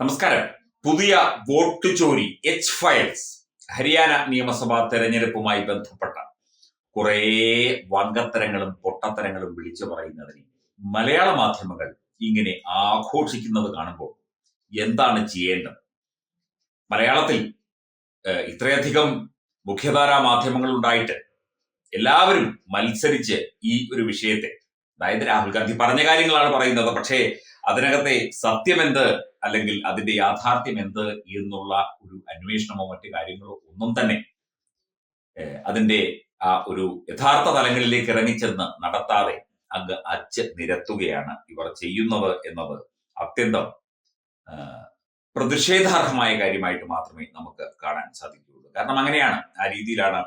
നമസ്കാരം. പുതിയ വോട്ട് ചോരി എച്ച് ഫയൽസ് ഹരിയാന നിയമസഭാ തെരഞ്ഞെടുപ്പുമായി ബന്ധപ്പെട്ട കുറേ വങ്കത്തരങ്ങളും പൊട്ടത്തരങ്ങളും വിളിച്ചു പറയുന്നതിന് മലയാള മാധ്യമങ്ങൾ ഇങ്ങനെ ആഘോഷിക്കുന്നത് കാണുമ്പോൾ എന്താണ് ചെയ്യേണ്ടത്? മലയാളത്തിൽ ഇത്രയധികം മുഖ്യധാരാ മാധ്യമങ്ങൾ ഉണ്ടായിട്ട് എല്ലാവരും മത്സരിച്ച് ഈ ഒരു വിഷയത്തെ അതായത് രാഹുൽ ഗാന്ധി പറഞ്ഞ കാര്യങ്ങളാണ് പറയുന്നത്. പക്ഷേ അതിനകത്തെ സത്യമെന്ത് അല്ലെങ്കിൽ അതിന്റെ യാഥാർത്ഥ്യം എന്ത് എന്നുള്ള ഒരു അന്വേഷണമോ മറ്റു കാര്യങ്ങളോ ഒന്നും തന്നെ അതിന്റെ ആ ഒരു യഥാർത്ഥ തലങ്ങളിലേക്ക് ഇറങ്ങിച്ചെന്ന് നടത്താതെ അങ്ങ് അച്ച് നിരത്തുകയാണ് ഇവർ ചെയ്യുന്നത് എന്നത് അത്യന്തം പ്രതിഷേധാർഹമായ കാര്യമായിട്ട് മാത്രമേ നമുക്ക് കാണാൻ സാധിക്കുകയുള്ളൂ. കാരണം അങ്ങനെയാണ് ആ രീതിയിലാണ്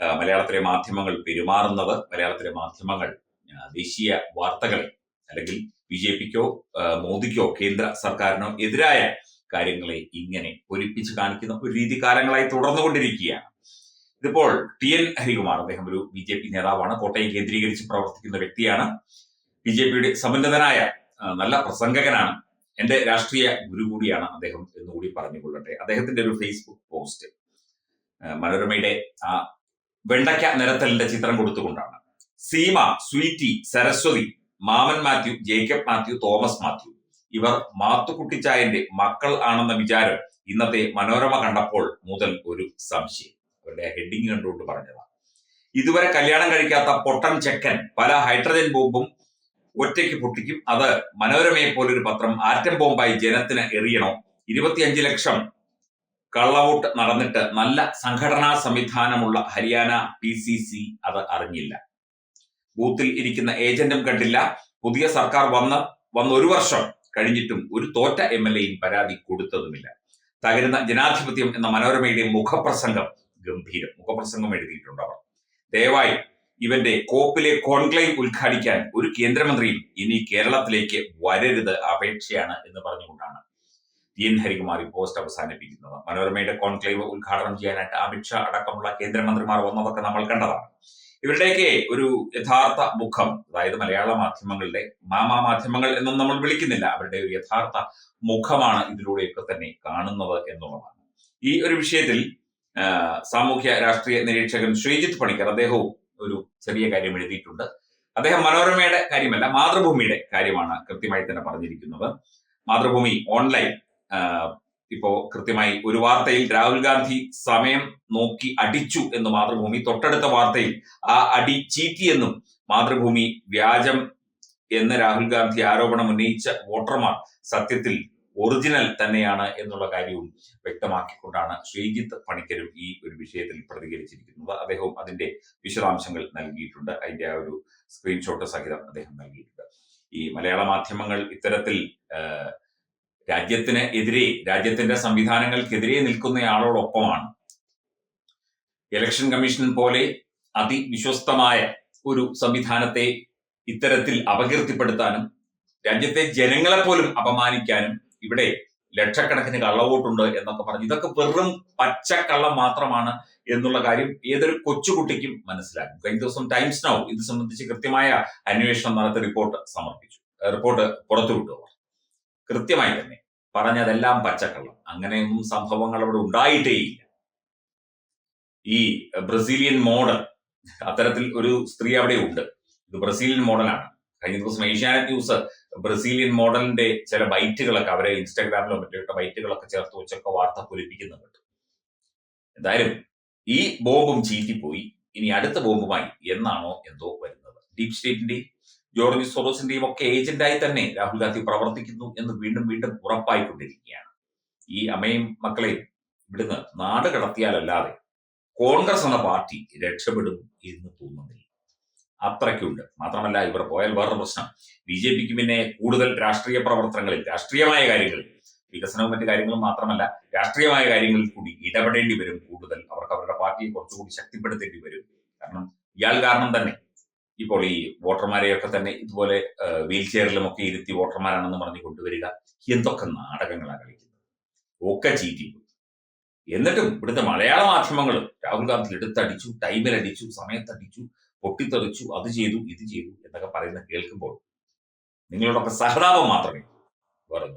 മലയാളത്തിലെ മാധ്യമങ്ങൾ പെരുമാറുന്നത്. മലയാളത്തിലെ മാധ്യമങ്ങൾ ദേശീയ വാർത്തകളെ അല്ലെങ്കിൽ ബി ജെ പിക്കോ മോദിക്കോ കേന്ദ്ര സർക്കാരിനോ എതിരായ കാര്യങ്ങളെ ഇങ്ങനെ ഒലിപ്പിച്ച് കാണിക്കുന്ന ഒരു രീതി കാലങ്ങളായി തുടർന്നുകൊണ്ടിരിക്കുകയാണ്. ഇതിപ്പോൾ ടി എൻ ഹരികുമാർ അദ്ദേഹം ഒരു ബി ജെ പി നേതാവാണ് കോട്ടയം കേന്ദ്രീകരിച്ച് പ്രവർത്തിക്കുന്ന വ്യക്തിയാണ്. ബി ജെ പിയുടെ സമുന്നതനായ നല്ല പ്രസംഗകനാണ്. എന്റെ രാഷ്ട്രീയ ഗുരു കൂടിയാണ് അദ്ദേഹം എന്നുകൂടി പറഞ്ഞുകൊള്ളട്ടെ. അദ്ദേഹത്തിന്റെ ഒരു ഫേസ്ബുക്ക് പോസ്റ്റ് മനോരമയുടെ ആ വെണ്ടയ്ക്ക നിരത്തലിന്റെ ചിത്രം കൊടുത്തുകൊണ്ടാണ്. സീമ സ്വീറ്റി സരസ്വതി മാമൻ മാത്യു ജേക്കബ് മാത്യു തോമസ് മാത്യു. ഇവർ മാത്തുക്കുട്ടിച്ചായന്റെ മക്കൾ ആണെന്ന വിചാരം ഇന്നത്തെ മനോരമ കണ്ടപ്പോൾ മുതൽ ഒരു സംശയം. അവരുടെ ഹെഡിങ് കണ്ടുകൊണ്ട് പറഞ്ഞതാണ് ഇതുവരെ കല്യാണം കഴിക്കാത്ത പൊട്ടൻ ചെക്കൻ പല ഹൈഡ്രജൻ ബോംബും ഒറ്റയ്ക്ക് പൊട്ടിക്കും. അത് മനോരമയെ പോലൊരു പത്രം ആറ്റം ബോംബായി ജനത്തിന് എറിയണോ. ഇരുപത്തിയഞ്ച് ലക്ഷം കള്ളവോട്ട് നടന്നിട്ട് നല്ല സംഘടനാ സംവിധാനമുള്ള ഹരിയാന പി സി സി അത് അറിഞ്ഞില്ല. ബൂത്തിൽ ഇരിക്കുന്ന ഏജന്റും കണ്ടില്ല. പുതിയ സർക്കാർ വന്ന് വന്ന ഒരു വർഷം കഴിഞ്ഞിട്ടും ഒരു തോറ്റ എം എൽ എയും പരാതി കൊടുത്തതുമില്ല. തകരുന്ന ജനാധിപത്യം എന്ന മനോരമയുടെ മുഖപ്രസംഗം ഗംഭീരം. മുഖപ്രസംഗം എഴുതിയിട്ടുണ്ട് അവർ. ദയവായി ഇവന്റെ കോപ്പിലെ കോൺക്ലേവ് ഉദ്ഘാടിക്കാൻ ഒരു കേന്ദ്രമന്ത്രിയും ഇനി കേരളത്തിലേക്ക് വരരുത് അപേക്ഷയാണ് എന്ന് പറഞ്ഞുകൊണ്ടാണ് ടി എൻ ഹരികുമാർ ഈ പോസ്റ്റ് അവസാനിപ്പിക്കുന്നത്. മനോരമയുടെ കോൺക്ലേവ് ഉദ്ഘാടനം ചെയ്യാനായിട്ട് അമിത്ഷാ അടക്കമുള്ള കേന്ദ്രമന്ത്രിമാർ വന്നതൊക്കെ നമ്മൾ കണ്ടതാണ്. ഇവരുടെയൊക്കെ ഒരു യഥാർത്ഥ മുഖം അതായത് മലയാള മാധ്യമങ്ങളുടെ മാമാ മാധ്യമങ്ങൾ എന്നും നമ്മൾ വിളിക്കുന്നില്ല. അവരുടെ ഒരു യഥാർത്ഥ മുഖമാണ് ഇതിലൂടെയൊക്കെ തന്നെ കാണുന്നത് എന്നുള്ളതാണ്. ഈ ഒരു വിഷയത്തിൽ സാമൂഹ്യ രാഷ്ട്രീയ നിരീക്ഷകൻ ശ്രീജിത്ത് പണിക്കർ അദ്ദേഹവും ഒരു ചെറിയ കാര്യം എഴുതിയിട്ടുണ്ട്. അദ്ദേഹം മനോരമയുടെ കാര്യമല്ല മാതൃഭൂമിയുടെ കാര്യമാണ് കൃത്യമായി തന്നെ പറഞ്ഞിരിക്കുന്നത്. മാതൃഭൂമി ഓൺലൈൻ ഇപ്പോ കൃത്യമായി ഒരു വാർത്തയിൽ രാഹുൽ ഗാന്ധി സമയം നോക്കി അടിച്ചു എന്ന് മാതൃഭൂമി തൊട്ടടുത്ത വാർത്തയിൽ ആ അടി ചീറ്റിയെന്നും മാതൃഭൂമി വ്യാജം എന്ന് രാഹുൽ ഗാന്ധി ആരോപണം ഉന്നയിച്ച വോട്ടർമാർ സത്യത്തിൽ ഒറിജിനൽ തന്നെയാണ് എന്നുള്ള കാര്യവും വ്യക്തമാക്കിക്കൊണ്ടാണ് ശ്രീജിത്ത് പണിക്കരും ഈ ഒരു വിഷയത്തിൽ പ്രതികരിച്ചിരിക്കുന്നത്. അദ്ദേഹവും അതിന്റെ വിശദാംശങ്ങൾ നൽകിയിട്ടുണ്ട്. അതിന്റെ ആ ഒരു സ്ക്രീൻഷോട്ട് സഹിതം അദ്ദേഹം നൽകിയിട്ടുണ്ട്. ഈ മലയാള മാധ്യമങ്ങൾ ഇത്തരത്തിൽ രാജ്യത്തിന് എതിരെ രാജ്യത്തിന്റെ സംവിധാനങ്ങൾക്കെതിരെ നിൽക്കുന്നയാളോടൊപ്പമാണ്. ഇലക്ഷൻ കമ്മീഷൻ പോലെ അതിവിശ്വസ്തമായ ഒരു സംവിധാനത്തെ ഇത്തരത്തിൽ അപകീർത്തിപ്പെടുത്താനും രാജ്യത്തെ ജനങ്ങളെ പോലും അപമാനിക്കാനും ഇവിടെ ലക്ഷക്കണക്കിന് കള്ളവോട്ടുണ്ട് എന്നൊക്കെ പറഞ്ഞു ഇതൊക്കെ വെറും പച്ചക്കള്ളം മാത്രമാണ് എന്നുള്ള കാര്യം ഏതൊരു കൊച്ചുകുട്ടിക്കും മനസ്സിലാക്കും കഴിഞ്ഞ ദിവസം ടൈംസ് നൗ ഇത് സംബന്ധിച്ച് കൃത്യമായ അന്വേഷണം നടത്തി റിപ്പോർട്ട് സമർപ്പിച്ചു. റിപ്പോർട്ട് പുറത്തുവിട്ടു കൃത്യമായി തന്നെ പറഞ്ഞതെല്ലാം പച്ചക്കള്ളം. അങ്ങനെയൊന്നും സംഭവങ്ങൾ അവിടെ ഉണ്ടായിട്ടേയില്ല. ഈ ബ്രസീലിയൻ മോഡൽ അത്തരത്തിൽ ഒരു സ്ത്രീ അവിടെ ഉണ്ട്. ഇത് ബ്രസീലിയൻ മോഡലാണ്. കഴിഞ്ഞ ദിവസം ഏഷ്യാനെറ്റ് ന്യൂസ് ബ്രസീലിയൻ മോഡലിന്റെ ചില ബൈറ്റുകളൊക്കെ അവരെ ഇൻസ്റ്റാഗ്രാമിലോ മറ്റോ ബൈറ്റുകളൊക്കെ ചേർത്ത് വെച്ചൊക്കെ വാർത്ത പൊലിപ്പിക്കുന്നുണ്ട്. എന്തായാലും ഈ ബോംബും ചീറ്റിപ്പോയി. ഇനി അടുത്ത ബോംബുമായി എന്നാണോ എന്തോ വരുന്നത്? ഡീപ് സ്റ്റേറ്റിന്റെയും ജോർജ് സോറോസിന്റെയും ഒക്കെ ഏജന്റായി തന്നെ രാഹുൽ ഗാന്ധി പ്രവർത്തിക്കുന്നു എന്ന് വീണ്ടും വീണ്ടും ഉറപ്പായിക്കൊണ്ടിരിക്കുകയാണ്. ഈ അമ്മയും മക്കളെയും ഇവിടുന്ന് നാട് കടത്തിയാലല്ലാതെ കോൺഗ്രസ് എന്ന പാർട്ടി രക്ഷപ്പെടും എന്ന് തോന്നുന്നില്ല. അത്രയ്ക്കുണ്ട്. മാത്രമല്ല ഇവർ പോയാൽ വേറൊരു പ്രശ്നം. ബി ജെ പിക്ക് പിന്നെ കൂടുതൽ രാഷ്ട്രീയ പ്രവർത്തനങ്ങളിൽ രാഷ്ട്രീയമായ കാര്യങ്ങളിൽ വികസനവും മറ്റു കാര്യങ്ങളും മാത്രമല്ല രാഷ്ട്രീയമായ കാര്യങ്ങളിൽ കൂടി ഇടപെടേണ്ടി വരും കൂടുതൽ. അവർക്ക് അവരുടെ പാർട്ടിയെ കുറച്ചുകൂടി ശക്തിപ്പെടുത്തേണ്ടി വരും. കാരണം ഇയാൾ കാരണം തന്നെ ഇപ്പോൾ ഈ വോട്ടർമാരെയൊക്കെ തന്നെ ഇതുപോലെ വീൽ ചെയറിലും ഒക്കെ ഇരുത്തി വോട്ടർമാരാണെന്ന് പറഞ്ഞ് കൊണ്ടുവരിക എന്തൊക്കെ നാടകങ്ങളാണ് കളിക്കുന്നത്? ഒക്കെ ചീറ്റിപ്പോയി എന്നിട്ടും ഇവിടുത്തെ മലയാള മാധ്യമങ്ങൾ രാഹുൽ ഗാന്ധി എടുത്തടിച്ചു ടൈമിലടിച്ചു സമയത്തടിച്ചു പൊട്ടിത്തെറിച്ചു അത് ചെയ്തു ഇത് ചെയ്തു എന്നൊക്കെ പറയുന്ന കേൾക്കുമ്പോൾ നിങ്ങളോടൊക്കെ സഹതാപം മാത്രമേ വേറെ